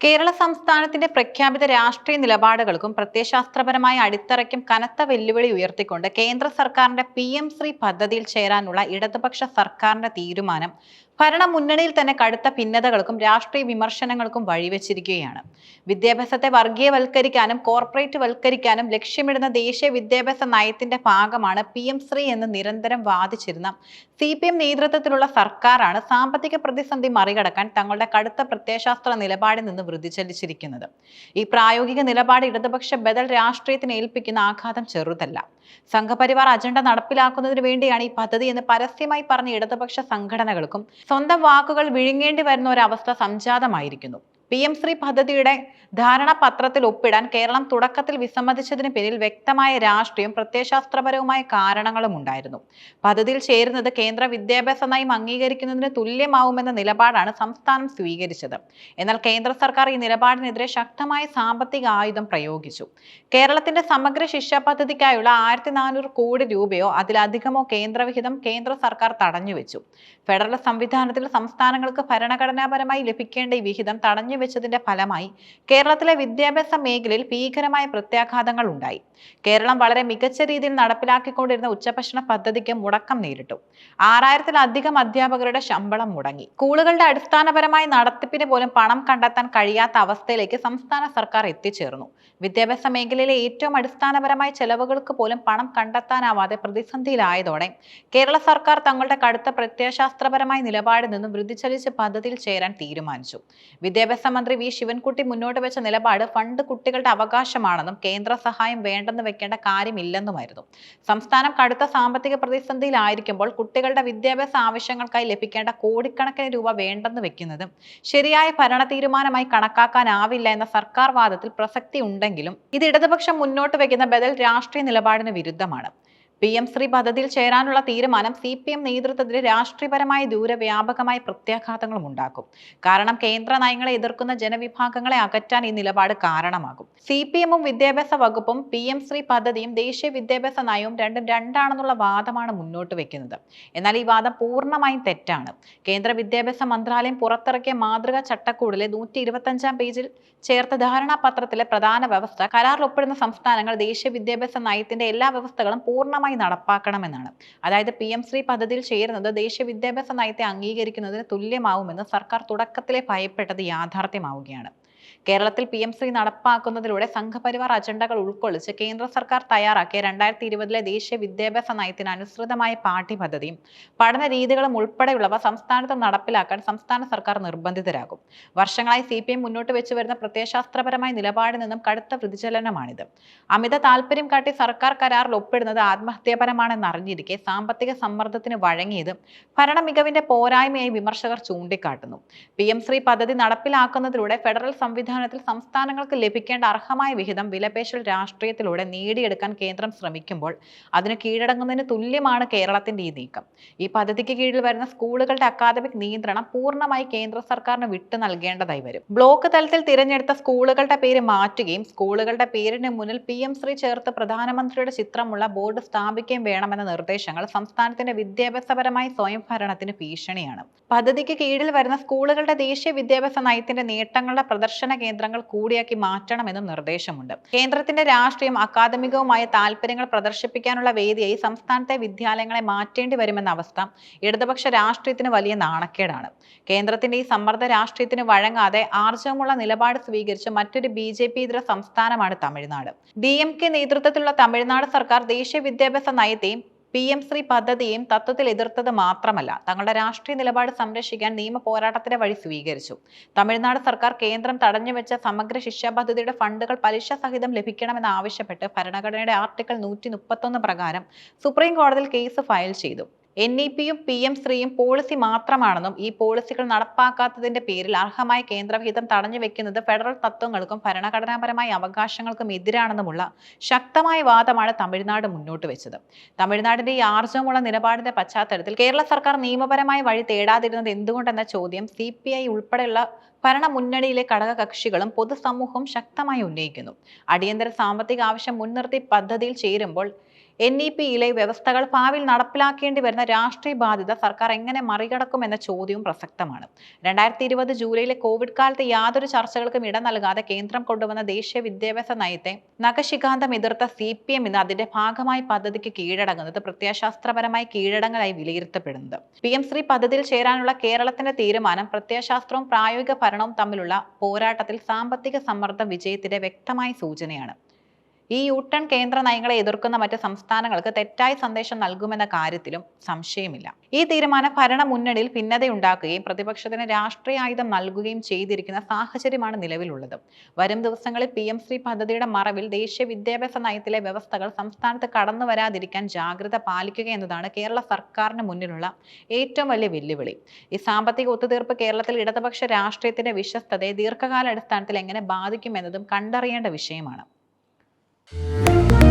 കേരള സംസ്ഥാനത്തിന്റെ പ്രഖ്യാപിത രാഷ്ട്രീയ നിലപാടുകൾക്കും പ്രത്യയശാസ്ത്രപരമായ അടിത്തറയ്ക്കും കനത്ത വെല്ലുവിളി ഉയർത്തിക്കൊണ്ട് കേന്ദ്ര സർക്കാരിന്റെ പി എം ശ്രീ പദ്ധതിയിൽ ചേരാനുള്ള ഇടതുപക്ഷ സർക്കാരിന്റെ തീരുമാനം ഭരണ മുന്നണിയിൽ തന്നെ കടുത്ത ഭിന്നതകൾക്കും രാഷ്ട്രീയ വിമർശനങ്ങൾക്കും വഴിവെച്ചിരിക്കുകയാണ്. വിദ്യാഭ്യാസത്തെ വർഗീയവൽക്കരിക്കാനും കോർപ്പറേറ്റ് വൽക്കരിക്കാനും ലക്ഷ്യമിടുന്ന ദേശീയ വിദ്യാഭ്യാസ നയത്തിന്റെ ഭാഗമാണ് പി എം ശ്രീ എന്ന് നിരന്തരം വാദിച്ചിരുന്ന സി പി എം നേതൃത്വത്തിലുള്ള സർക്കാരാണ് സാമ്പത്തിക പ്രതിസന്ധി മറികടക്കാൻ തങ്ങളുടെ കടുത്ത പ്രത്യയശാസ്ത്ര നിലപാടിൽ നിന്ന് വൃതിചലിച്ചിരിക്കുന്നത്. ഈ പ്രായോഗിക നിലപാട് ഇടതുപക്ഷ ബദൽ രാഷ്ട്രീയത്തിന് ഏൽപ്പിക്കുന്ന ആഘാതം ചെറുതല്ല. സംഘപരിവാർ അജണ്ട നടപ്പിലാക്കുന്നതിന് വേണ്ടിയാണ് ഈ പദ്ധതി എന്ന് പരസ്യമായി പറഞ്ഞ ഇടതുപക്ഷ സംഘടനകൾക്കും സ്വന്തം വാക്കുകൾ വിഴുങ്ങേണ്ടി വരുന്ന ഒരവസ്ഥ സംജാതമായിരിക്കുന്നു. പി എം ശ്രീ പദ്ധതിയുടെ ധാരണാപത്രത്തിൽ ഒപ്പിടാൻ കേരളം തുടക്കത്തിൽ വിസമ്മതിച്ചതിന് പിന്നിൽ വ്യക്തമായ രാഷ്ട്രീയം പ്രത്യയശാസ്ത്രപരവുമായ കാരണങ്ങളും ഉണ്ടായിരുന്നു. പദ്ധതിയിൽ ചേരുന്നത് കേന്ദ്ര വിദ്യാഭ്യാസ നയം അംഗീകരിക്കുന്നതിന് തുല്യമാവുമെന്ന നിലപാടാണ് സംസ്ഥാനം സ്വീകരിച്ചത്. എന്നാൽ കേന്ദ്ര സർക്കാർ ഈ നിലപാടിനെതിരെ ശക്തമായ സാമ്പത്തിക ആയുധം പ്രയോഗിച്ചു. കേരളത്തിന്റെ സമഗ്ര ശിക്ഷാ പദ്ധതിക്കായുള്ള ആയിരത്തി നാനൂറ് കോടി രൂപയോ അതിലധികമോ കേന്ദ്രവിഹിതം കേന്ദ്ര സർക്കാർ തടഞ്ഞുവെച്ചു. ഫെഡറൽ സംവിധാനത്തിൽ സംസ്ഥാനങ്ങൾക്ക് ഭരണഘടനാപരമായി ലഭിക്കേണ്ട ഈ വിഹിതം തടഞ്ഞുവെച്ചതിന്റെ ഫലമായി കേരളത്തിലെ വിദ്യാഭ്യാസ മേഖലയിൽ ഭീകരമായ പ്രത്യാഘാതങ്ങൾ ഉണ്ടായി. കേരളം വളരെ മികച്ച രീതിയിൽ നടപ്പിലാക്കിക്കൊണ്ടിരുന്ന ഉച്ചഭക്ഷണ പദ്ധതിക്ക് മുടക്കം നേരിട്ടു. ആറായിരത്തിലധികം അധ്യാപകരുടെ ശമ്പളം മുടങ്ങി. സ്കൂളുകളുടെ അടിസ്ഥാനപരമായ നടത്തിപ്പിന് പോലും പണം കണ്ടെത്താൻ കഴിയാത്ത അവസ്ഥയിലേക്ക് സംസ്ഥാന സർക്കാർ എത്തിച്ചേർന്നു. വിദ്യാഭ്യാസ മേഖലയിലെ ഏറ്റവും അടിസ്ഥാനപരമായ ചെലവുകൾക്ക് പോലും പണം കണ്ടെത്താനാവാതെ പ്രതിസന്ധിയിലായതോടെ കേരള സർക്കാർ തങ്ങളുടെ കടുത്ത പ്രത്യയശാസ്ത്രപരമായ നിലപാടിൽ നിന്നും വൃതിചലിച്ച് പദ്ധതിയിൽ ചേരാൻ തീരുമാനിച്ചു. വിദ്യാഭ്യാസ മന്ത്രി വി. ശിവൻകുട്ടി മുന്നോട്ട് വെച്ച നിലപാട് ഫണ്ട് കുട്ടികളുടെ അവകാശമാണെന്നും കേന്ദ്ര സഹായം വേണ്ടെന്ന് വെക്കേണ്ട കാര്യമില്ലെന്നുമായിരുന്നു. സംസ്ഥാനം കടുത്ത സാമ്പത്തിക പ്രതിസന്ധിയിലായിരിക്കുമ്പോൾ കുട്ടികളുടെ വിദ്യാഭ്യാസ ആവശ്യങ്ങൾക്കായി ലഭിക്കേണ്ട കോടിക്കണക്കിന് രൂപ വേണ്ടെന്ന് വെക്കുന്നത് ശരിയായ ഭരണ തീരുമാനമായി കണക്കാക്കാനാവില്ല എന്ന സർക്കാർ വാദത്തിൽ പ്രസക്തി ഉണ്ടെങ്കിലും ഇത് ഇടതുപക്ഷം മുന്നോട്ട് വെക്കുന്ന ബദൽ രാഷ്ട്രീയ നിലപാടിന് വിരുദ്ധമാണ്. പി എം ശ്രീ പദ്ധതിയിൽ ചേരാനുള്ള തീരുമാനം സി പി എം നേതൃത്വത്തിന് രാഷ്ട്രീയപരമായ ദൂരവ്യാപകമായ പ്രത്യാഘാതങ്ങളും ഉണ്ടാക്കും. കാരണം കേന്ദ്ര നയങ്ങളെ എതിർക്കുന്ന ജനവിഭാഗങ്ങളെ അകറ്റാൻ ഈ നിലപാട് കാരണമാകും. സി പി എമ്മും വിദ്യാഭ്യാസ വകുപ്പും പി എം ശ്രീ പദ്ധതിയും ദേശീയ വിദ്യാഭ്യാസ നയവും രണ്ടും രണ്ടാണെന്നുള്ള വാദമാണ് മുന്നോട്ട് വെക്കുന്നത്. എന്നാൽ ഈ വാദം പൂർണമായും തെറ്റാണ്. കേന്ദ്ര വിദ്യാഭ്യാസ മന്ത്രാലയം പുറത്തിറക്കിയ മാതൃകാ ചട്ടക്കൂടിലെ നൂറ്റി ഇരുപത്തഞ്ചാം പേജിൽ ചേർത്ത ധാരണാപത്രത്തിലെ പ്രധാന വ്യവസ്ഥ കരാറിൽ ഒപ്പിടുന്ന സംസ്ഥാനങ്ങൾ ദേശീയ വിദ്യാഭ്യാസ നയത്തിന്റെ എല്ലാ വ്യവസ്ഥകളും പൂർണമായി നടപ്പാക്കണമെന്നാണ്. അതായത് പി എം ശ്രീ പദ്ധതിയിൽ ചേരുന്നത് ദേശീയ വിദ്യാഭ്യാസ നയത്തെ അംഗീകരിക്കുന്നതിന് തുല്യമാവുമെന്ന് സർക്കാർ തുടക്കത്തിലെ ഭയപ്പെട്ടത് യാഥാർത്ഥ്യമാവുകയാണ്. കേരളത്തിൽ പി എം ശ്രീ നടപ്പാക്കുന്നതിലൂടെ സംഘപരിവാർ അജണ്ടകൾ ഉൾക്കൊള്ളിച്ച് കേന്ദ്ര സർക്കാർ തയ്യാറാക്കിയ രണ്ടായിരത്തി ഇരുപതിലെ ദേശീയ വിദ്യാഭ്യാസ നയത്തിന് അനുസൃതമായ പാഠ്യപദ്ധതിയും പഠന രീതികളും ഉൾപ്പെടെയുള്ളവ സംസ്ഥാനത്ത് നടപ്പിലാക്കാൻ സംസ്ഥാന സർക്കാർ നിർബന്ധിതരാകും. വർഷങ്ങളായി സി പി എം മുന്നോട്ട് വെച്ചു വരുന്ന പ്രത്യയശാസ്ത്രപരമായ നിലപാടിൽ നിന്നും കടുത്ത വ്യതിചലനമാണിത്. അമിത താല്പര്യം കാട്ടി സർക്കാർ കരാറിൽ ഒപ്പിടുന്നത് ആത്മഹത്യാപരമാണെന്ന് അറിഞ്ഞിരിക്കെ സാമ്പത്തിക സമ്മർദ്ദത്തിന് വഴങ്ങിയത് ഭരണ മികവിന്റെ പോരായ്മയായി വിമർശകർ ചൂണ്ടിക്കാട്ടുന്നു. പി എം ശ്രീ പദ്ധതി നടപ്പിലാക്കുന്നതിലൂടെ ഫെഡറൽ സംവിധാനത്തിൽ സംസ്ഥാനങ്ങൾക്ക് ലഭിക്കേണ്ട അർഹമായ വിഹിതം വിലപേശൽ രാഷ്ട്രീയത്തിലൂടെ നേടിയെടുക്കാൻ കേന്ദ്രം ശ്രമിക്കുമ്പോൾ അതിന് കീഴടങ്ങുന്നതിന് തുല്യമാണ് കേരളത്തിന്റെ ഈ നീക്കം. ഈ പദ്ധതിക്ക് കീഴിൽ വരുന്ന സ്കൂളുകളുടെ അക്കാദമിക് നിയന്ത്രണം പൂർണമായി കേന്ദ്ര സർക്കാരിന് വിട്ടു നൽകേണ്ടതായി വരും. ബ്ലോക്ക് തലത്തിൽ തിരഞ്ഞെടുത്ത സ്കൂളുകളുടെ പേര് മാറ്റുകയും സ്കൂളുകളുടെ പേരിന് മുന്നിൽ പി എം ശ്രീ ചേർത്ത് പ്രധാനമന്ത്രിയുടെ ചിത്രമുള്ള ബോർഡ് സ്ഥാപിക്കുകയും വേണമെന്ന നിർദ്ദേശങ്ങൾ സംസ്ഥാനത്തിന്റെ വിദ്യാഭ്യാസപരമായ സ്വയംഭരണത്തിന് ഭീഷണിയാണ്. പദ്ധതിക്ക് കീഴിൽ വരുന്ന സ്കൂളുകളുടെ ദേശീയ വിദ്യാഭ്യാസ നയത്തിന്റെ നേട്ടങ്ങളുടെ പ്രദർശന കേന്ദ്രങ്ങൾ കൂടിയാക്കി മാറ്റണമെന്നും നിർദ്ദേശമുണ്ട്. കേന്ദ്രത്തിന്റെ രാഷ്ട്രീയം അക്കാദമികവുമായ താല്പര്യങ്ങൾ പ്രദർശിപ്പിക്കാനുള്ള വേദിയായി സംസ്ഥാനത്തെ വിദ്യാലയങ്ങളെ മാറ്റേണ്ടി വരുമെന്ന അവസ്ഥ ഇടതുപക്ഷ രാഷ്ട്രീയത്തിന് വലിയ നാണക്കേടാണ്. കേന്ദ്രത്തിന്റെ ഈ സമ്മർദ്ദ രാഷ്ട്രീയത്തിന് വഴങ്ങാതെ ആർജവമുള്ള നിലപാട് സ്വീകരിച്ച മറ്റൊരു ബി ജെ പി ഇതര സംസ്ഥാനമാണ് തമിഴ്നാട്. ഡി എം കെ നേതൃത്വത്തിലുള്ള തമിഴ്നാട് സർക്കാർ ദേശീയ വിദ്യാഭ്യാസ നയത്തെയും പി എം ശ്രീ പദ്ധതിയും തത്വത്തിൽ എതിർത്തത് മാത്രമല്ല തങ്ങളുടെ രാഷ്ട്രീയ നിലപാട് സംരക്ഷിക്കാൻ നിയമ പോരാട്ടത്തിന്റെ വഴി സ്വീകരിച്ചു. തമിഴ്നാട് സർക്കാർ കേന്ദ്രം തടഞ്ഞുവെച്ച സമഗ്ര ശിക്ഷാ പദ്ധതിയുടെ ഫണ്ടുകൾ പലിശ സഹിതം ലഭിക്കണമെന്ന് ആവശ്യപ്പെട്ട് ഭരണഘടനയുടെ ആർട്ടിക്കിൾ നൂറ്റി മുപ്പത്തൊന്ന് പ്രകാരം സുപ്രീം കോടതിയിൽ കേസ് ഫയൽ ചെയ്തു. എൻ ഇ പിയും പി എം ശ്രീയും പോളിസി മാത്രമാണെന്നും ഈ പോളിസികൾ നടപ്പാക്കാത്തതിന്റെ പേരിൽ അർഹമായ കേന്ദ്രവിഹിതം തടഞ്ഞു വെക്കുന്നത് ഫെഡറൽ തത്വങ്ങൾക്കും ഭരണഘടനാപരമായ അവകാശങ്ങൾക്കും എതിരാണെന്നുമുള്ള ശക്തമായ വാദമാണ് തമിഴ്നാട് മുന്നോട്ട് വെച്ചത്. തമിഴ്നാടിന്റെ ഈ ആർജവമുള്ള നിലപാടിന്റെ പശ്ചാത്തലത്തിൽ കേരള സർക്കാർ നിയമപരമായ വഴി തേടാതിരുന്നത് എന്തുകൊണ്ടെന്ന ചോദ്യം സി പി ഐ ഉൾപ്പെടെയുള്ള ഭരണ മുന്നണിയിലെ ഘടകകക്ഷികളും പൊതുസമൂഹവും ശക്തമായി ഉന്നയിക്കുന്നു. അടിയന്തര സാമ്പത്തിക ആവശ്യം മുൻനിർത്തി പദ്ധതിയിൽ ചേരുമ്പോൾ എൻ ഇ പിയിലെ വ്യവസ്ഥകൾ ഭാവിയിൽ നടപ്പിലാക്കേണ്ടി വരുന്ന രാഷ്ട്രീയ ബാധ്യത സർക്കാർ എങ്ങനെ മറികടക്കും എന്ന ചോദ്യവും പ്രസക്തമാണ്. രണ്ടായിരത്തി ഇരുപത് ജൂലൈയിലെ കോവിഡ് കാലത്ത് യാതൊരു ചർച്ചകൾക്കും ഇടം നൽകാതെ കേന്ദ്രം കൊണ്ടുവന്ന ദേശീയ വിദ്യാഭ്യാസ നയത്തെ നഖശികാന്തം എതിർത്ത സി പി എം ഇന്ന് അതിന്റെ ഭാഗമായി പദ്ധതിക്ക് കീഴടങ്ങുന്നത് പ്രത്യയശാസ്ത്രപരമായി കീഴടങ്ങലായി വിലയിരുത്തപ്പെടുന്നത്. പി എം ശ്രീ പദ്ധതിയിൽ ചേരാനുള്ള കേരളത്തിന്റെ തീരുമാനം പ്രത്യയശാസ്ത്രവും പ്രായോഗിക ഭരണവും തമ്മിലുള്ള പോരാട്ടത്തിൽ സാമ്പത്തിക സമ്മർദ്ദ വിജയത്തിന്റെ വ്യക്തമായ സൂചനയാണ്. ഈ യു ടേൺ കേന്ദ്ര നയങ്ങളെ എതിർക്കുന്ന മറ്റ് സംസ്ഥാനങ്ങൾക്ക് തെറ്റായ സന്ദേശം നൽകുമെന്ന കാര്യത്തിലും സംശയമില്ല. ഈ തീരുമാനം ഭരണ മുന്നണിയിൽ ഭിന്നതയുണ്ടാക്കുകയും പ്രതിപക്ഷത്തിന് രാഷ്ട്രീയ ആയുധം നൽകുകയും ചെയ്തിരിക്കുന്ന സാഹചര്യമാണ് നിലവിലുള്ളത്. വരും ദിവസങ്ങളിൽ പി എം ശ്രീ പദ്ധതിയുടെ മറവിൽ ദേശീയ വിദ്യാഭ്യാസ നയത്തിലെ വ്യവസ്ഥകൾ സംസ്ഥാനത്ത് കടന്നു വരാതിരിക്കാൻ ജാഗ്രത പാലിക്കുക എന്നതാണ് കേരള സർക്കാരിന് മുന്നിലുള്ള ഏറ്റവും വലിയ വെല്ലുവിളി. ഈ സാമ്പത്തിക ഒത്തുതീർപ്പ് കേരളത്തിൽ ഇടതുപക്ഷ രാഷ്ട്രീയത്തിന്റെ വിശ്വസ്തതയെ ദീർഘകാലാടിസ്ഥാനത്തിൽ എങ്ങനെ ബാധിക്കുമെന്നതും കണ്ടറിയേണ്ട വിഷയമാണ്. Thank you.